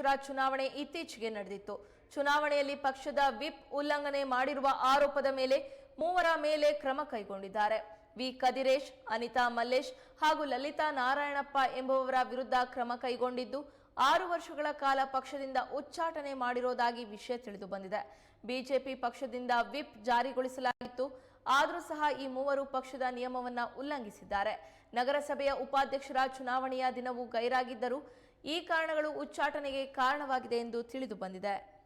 ಉಪಾಧ್ಯಕ್ಷರ ಚುನಾವಣೆ ಇತ್ತೀಚೆಗೆ ನಡೆದಿತ್ತು. ಚುನಾವಣೆಯಲ್ಲಿ ಪಕ್ಷದ ವಿಪ್ ಉಲ್ಲಂಘನೆ ಮಾಡಿರುವ ಆರೋಪದ ಮೇಲೆ ಮೂವರ ಮೇಲೆ ಕ್ರಮ ಕೈಗೊಂಡಿದ್ದಾರೆ. ವಿ. ಕದಿರೇಶ್, ಅನಿತಾ ಮಲ್ಲೇಶ್ ಹಾಗೂ ಲಲಿತಾ ನಾರಾಯಣಪ್ಪ ಎಂಬುವವರ ವಿರುದ್ಧ ಕ್ರಮ ಕೈಗೊಂಡಿದ್ದು, ಆರು ವರ್ಷಗಳ ಕಾಲ ಪಕ್ಷದಿಂದ ಉಚ್ಚಾಟನೆ ಮಾಡಿರೋದಾಗಿ ವಿಷಯ ತಿಳಿದು ಬಂದಿದೆ. ಬಿಜೆಪಿ ಪಕ್ಷದಿಂದ ವಿಪ್ ಜಾರಿಗೊಳಿಸಲಾಗಿತ್ತು. ಆದರೂ ಸಹ ಈ ಮೂವರು ಪಕ್ಷದ ನಿಯಮವನ್ನ ಉಲ್ಲಂಘಿಸಿದ್ದಾರೆ. ನಗರಸಭೆಯ ಉಪಾಧ್ಯಕ್ಷರ ಚುನಾವಣೆಯ ದಿನವೂ ಗೈರಾಗಿದ್ದರು ಈ ಕಾರಣಗಳು ಉಚ್ಚಾಟನೆಗೆ ಕಾರಣವಾಗಿದೆ ಎಂದು ತಿಳಿದು ಬಂದಿದೆ.